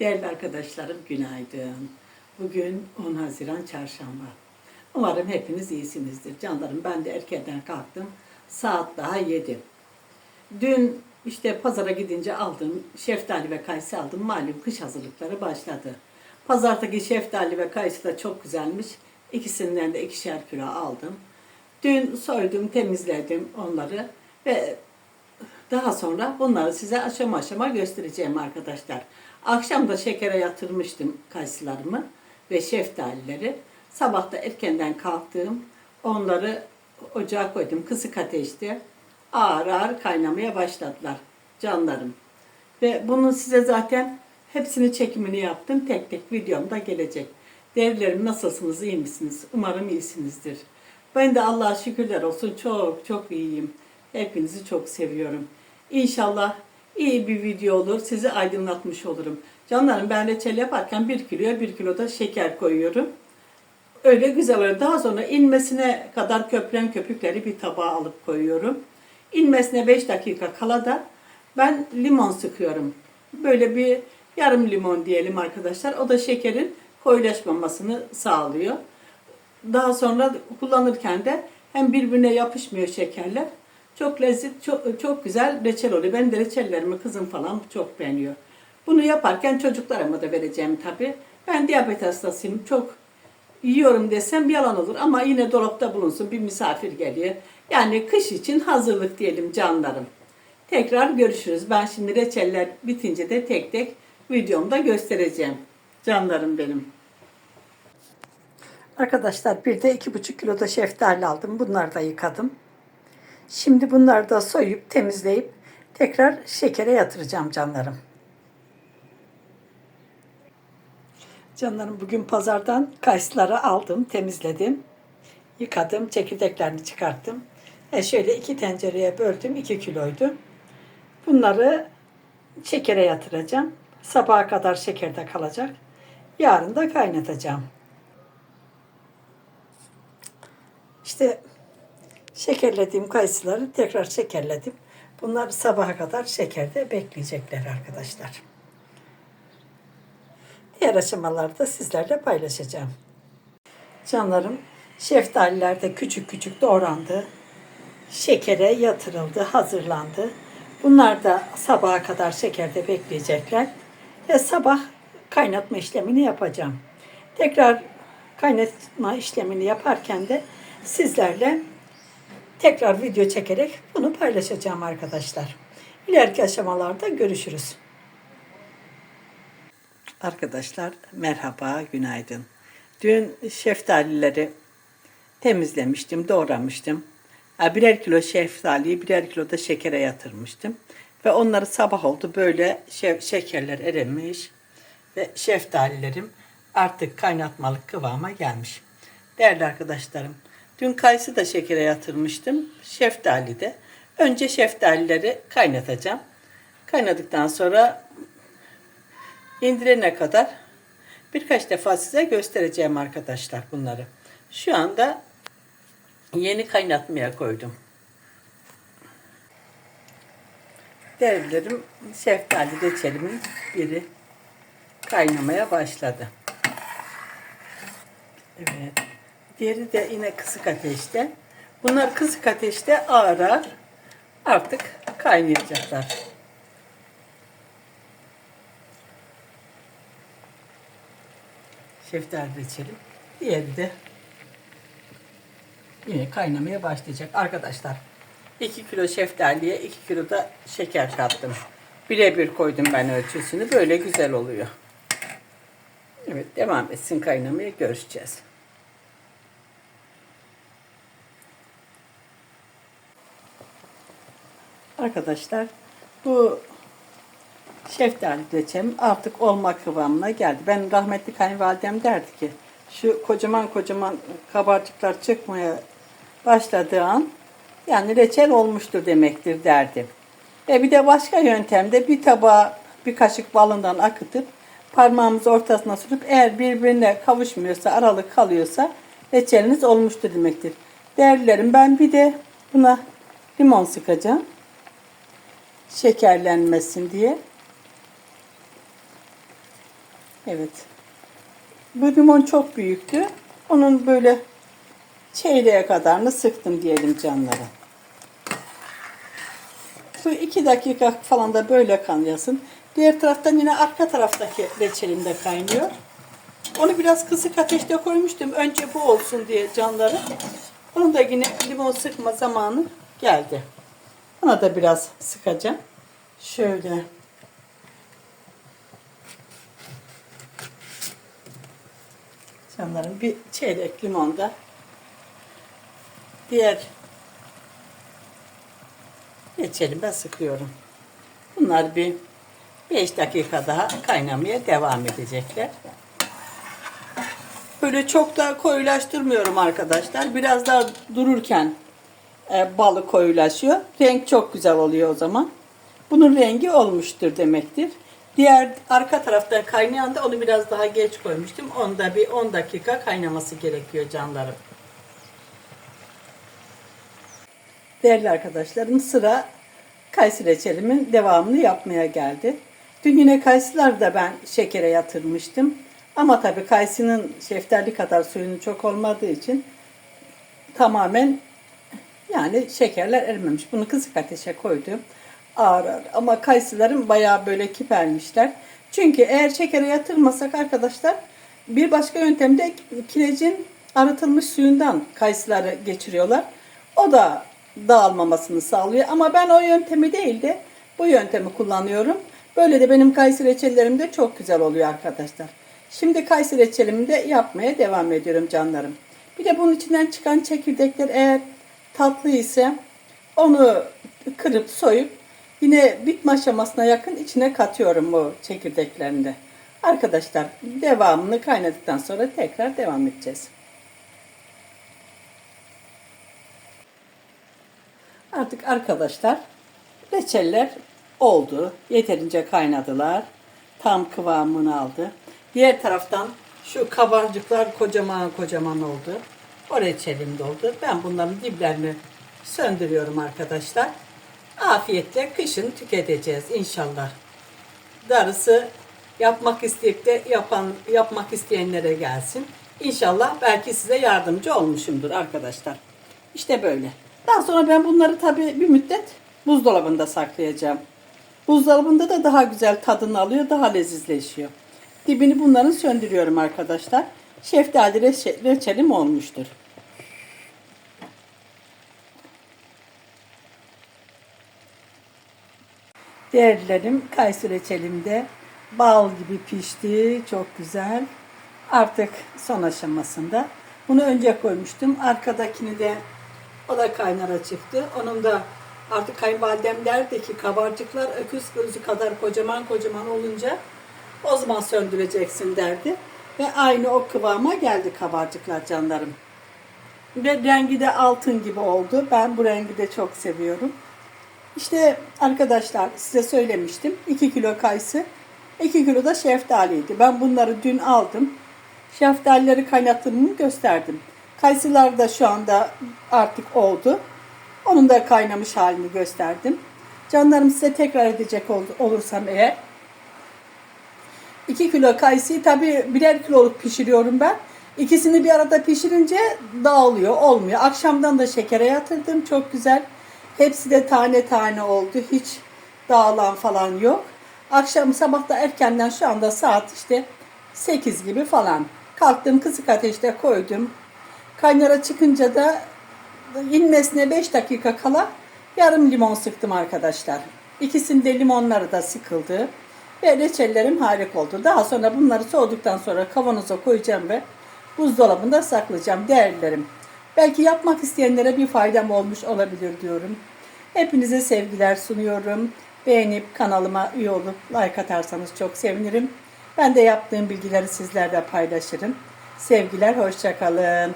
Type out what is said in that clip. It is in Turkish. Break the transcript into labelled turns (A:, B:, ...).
A: Değerli arkadaşlarım günaydın. Bugün 10 Haziran Çarşamba. Umarım hepiniz iyisinizdir. Canlarım ben de erkenden kalktım. Saat daha 7. Dün işte pazara gidince aldım. Şeftali ve kayısı aldım. Malum kış hazırlıkları başladı. Pazardaki şeftali ve kayısı da çok güzelmiş. İkisinden de ikişer kilo aldım. Dün soydum, temizledim onları ve daha sonra bunları size aşama aşama göstereceğim arkadaşlar. Akşam da şekere yatırmıştım kayısılarımı ve şeftalileri. Sabah da erkenden kalktım. Onları ocağa koydum kısık ateşte. Ağır ağır kaynamaya başladılar canlarım. Ve bunun size zaten hepsini çekimini yaptım. Tek tek videomda gelecek. Değerlerim nasılsınız, iyi misiniz? Umarım iyisinizdir. Ben de Allah'a şükürler olsun çok çok iyiyim. Hepinizi çok seviyorum. İnşallah iyi bir video olur. Sizi aydınlatmış olurum. Canlarım ben reçel yaparken bir kiloya bir kilo da şeker koyuyorum. Öyle güzel oluyor. Daha sonra inmesine kadar köpüren köpükleri bir tabağa alıp koyuyorum. İnmesine 5 dakika kala da ben limon sıkıyorum. Böyle bir yarım limon diyelim arkadaşlar. O da şekerin koyulaşmamasını sağlıyor. Daha sonra kullanırken de hem birbirine yapışmıyor şekerler. Çok lezzet, çok, çok güzel reçel oluyor. Ben de reçellerimi kızım falan çok beğeniyor. Bunu yaparken çocuklarıma da vereceğim tabii. Ben diyabet hastasıyım. Çok yiyorum desem yalan olur ama yine dolapta bulunsun. Bir misafir geliyor. Yani kış için hazırlık diyelim canlarım. Tekrar görüşürüz. Ben şimdi reçeller bitince de tek tek videomda göstereceğim. Canlarım benim. Arkadaşlar bir de iki buçuk kilo da şeftali aldım. Bunları da yıkadım. Şimdi bunları da soyup temizleyip tekrar şekere yatıracağım canlarım. Canlarım bugün pazardan kayısıları aldım, temizledim. Yıkadım, çekirdeklerini çıkarttım. E şöyle iki tencereye böldüm, iki kiloydu. Bunları şekere yatıracağım. Sabaha kadar şekerde kalacak. Yarın da kaynatacağım. İşte şekerlediğim kayısıları tekrar şekerledim. Bunlar sabaha kadar şekerde bekleyecekler arkadaşlar. Diğer aşamaları da sizlerle paylaşacağım. Canlarım, şeftaliler de küçük küçük doğrandı. Şekere yatırıldı, hazırlandı. Bunlar da sabaha kadar şekerde bekleyecekler. Ve sabah kaynatma işlemini yapacağım. Tekrar kaynatma işlemini yaparken de sizlerle tekrar video çekerek bunu paylaşacağım arkadaşlar. İleriki aşamalarda görüşürüz. Arkadaşlar merhaba, günaydın. Dün şeftalileri temizlemiştim, doğramıştım. Birer kilo şeftaliyi birer kilo da şekere yatırmıştım. Ve onları sabah oldu böyle şekerler erimiş ve şeftalilerim artık kaynatmalık kıvama gelmiş. Değerli arkadaşlarım, dün kayısı da şekere yatırmıştım. Şeftali de. Önce şeftalileri kaynatacağım. Kaynadıktan sonra indirene kadar birkaç defa size göstereceğim arkadaşlar bunları. Şu anda yeni kaynatmaya koydum. Devlerim şeftali reçelimin biri kaynamaya başladı. Evet. Diğeri de yine kısık ateşte. Bunlar kısık ateşte ağır ağır artık kaynayacaklar. Şeftali reçeli. Diğeri de yine kaynamaya başlayacak. Arkadaşlar 2 kilo şeftaliye 2 kilo da şeker kattım. Birebir koydum ben ölçüsünü. Böyle güzel oluyor. Evet devam etsin kaynamaya görüşeceğiz. Arkadaşlar bu şeftali reçelim artık olma kıvamına geldi. Ben rahmetli kayınvalidem derdi ki şu kocaman kocaman kabarcıklar çıkmaya başladığı an yani reçel olmuştur demektir derdi. Ve bir de başka yöntemde bir tabağa bir kaşık balından akıtıp parmağımızı ortasına sürüp eğer birbirine kavuşmuyorsa aralık kalıyorsa reçeliniz olmuştur demektir. Değerlilerim ben bir de buna limon sıkacağım. Şekerlenmesin diye. Evet. Bu limon çok büyüktü. Onun böyle çeyreğe kadarını sıktım diyelim canlara. Bu iki dakika falan da böyle kaynasın. Diğer taraftan yine arka taraftaki reçelim de kaynıyor. Onu biraz kısık ateşte koymuştum. Önce bu olsun diye canları. Onun da yine limon sıkma zamanı geldi. Ona da biraz sıkacağım. Şöyle. Canlarım bir çeyrek limon da diğer reçelime sıkıyorum. Bunlar bir 5 dakika daha kaynamaya devam edecekler. Böyle çok da koyulaştırmıyorum arkadaşlar. Biraz daha dururken e, balı koyulaşıyor. Renk çok güzel oluyor o zaman. Bunun rengi olmuştur demektir. Diğer arka tarafta kaynayan da onu biraz daha geç koymuştum. Onda bir 10 dakika kaynaması gerekiyor canlarım. Değerli arkadaşlarım sıra kayısı reçelimin devamını yapmaya geldi. Dün yine kayısılar da ben şekere yatırmıştım. Ama tabii kayısının şeftali kadar suyunun çok olmadığı için tamamen yani şekerler erimemiş. Bunu kısık ateşe koydum. Ağır ağır. Ama kayısılarım bayağı böyle kipermişler. Çünkü eğer şekere yatırmasak arkadaşlar bir başka yöntemde kirecin arıtılmış suyundan kayısıları geçiriyorlar. O da dağılmamasını sağlıyor. Ama ben o yöntemi değil de bu yöntemi kullanıyorum. Böyle de benim kayısı reçellerim de çok güzel oluyor arkadaşlar. Şimdi kayısı reçelimi de yapmaya devam ediyorum canlarım. Bir de bunun içinden çıkan çekirdekler eğer tatlı ise onu kırıp soyup yine bitme aşamasına yakın içine katıyorum bu çekirdeklerini de. Arkadaşlar devamını kaynadıktan sonra tekrar devam edeceğiz. Artık arkadaşlar reçeller oldu. Yeterince kaynadılar. Tam kıvamını aldı. Diğer taraftan şu kabarcıklar kocaman kocaman oldu. O reçelim doldu. Ben bunların diplerini söndürüyorum arkadaşlar. Afiyetle kışın tüketeceğiz inşallah. Darısı yapmak isteyip de yapan yapmak isteyenlere gelsin. İnşallah belki size yardımcı olmuşumdur arkadaşlar. İşte böyle. Daha sonra ben bunları tabii bir müddet buzdolabında saklayacağım. Buzdolabında da daha güzel tadını alıyor, daha lezizleşiyor. Dibini bunların söndürüyorum arkadaşlar. Şeftali reçe- reçelim olmuştur. Değerlilerim kayısı reçelimde bal gibi pişti. Çok güzel. Artık son aşamasında. Bunu önce koymuştum. Arkadakini de o da kaynara çıktı. Onun da artık kayınvalidem derdi ki kabarcıklar öküz gözü kadar kocaman kocaman olunca o zaman söndüreceksin derdi. Ve aynı o kıvama geldi kabarcıklar canlarım. Ve rengi de altın gibi oldu. Ben bu rengi de çok seviyorum. İşte arkadaşlar size söylemiştim. 2 kilo kayısı, 2 kilo da şeftaliydi. Ben bunları dün aldım. Şeftalileri kaynattığımı gösterdim. Kayısılar da şu anda artık oldu. Onun da kaynamış halini gösterdim. Canlarım size tekrar edecek ol- olursam eğer 2 kilo kayısıyı tabi birer kiloluk pişiriyorum ben. İkisini bir arada pişirince dağılıyor, olmuyor. Akşamdan da şekere yatırdım. Çok güzel. Hepsi de tane tane oldu. Hiç dağılan falan yok. Akşam sabah da erkenden şu anda saat işte 8 gibi falan. Kalktım kısık ateşte koydum. Kaynara çıkınca da inmesine 5 dakika kala yarım limon sıktım arkadaşlar. İkisinde limonları da sıkıldı. Ve reçellerim harika oldu. Daha sonra bunları soğuduktan sonra kavanoza koyacağım ve buzdolabında saklayacağım değerlerim. Belki yapmak isteyenlere bir faydam olmuş olabilir diyorum. Hepinize sevgiler sunuyorum. Beğenip kanalıma üye olup like atarsanız çok sevinirim. Ben de yaptığım bilgileri sizlerle paylaşırım. Sevgiler, hoşçakalın.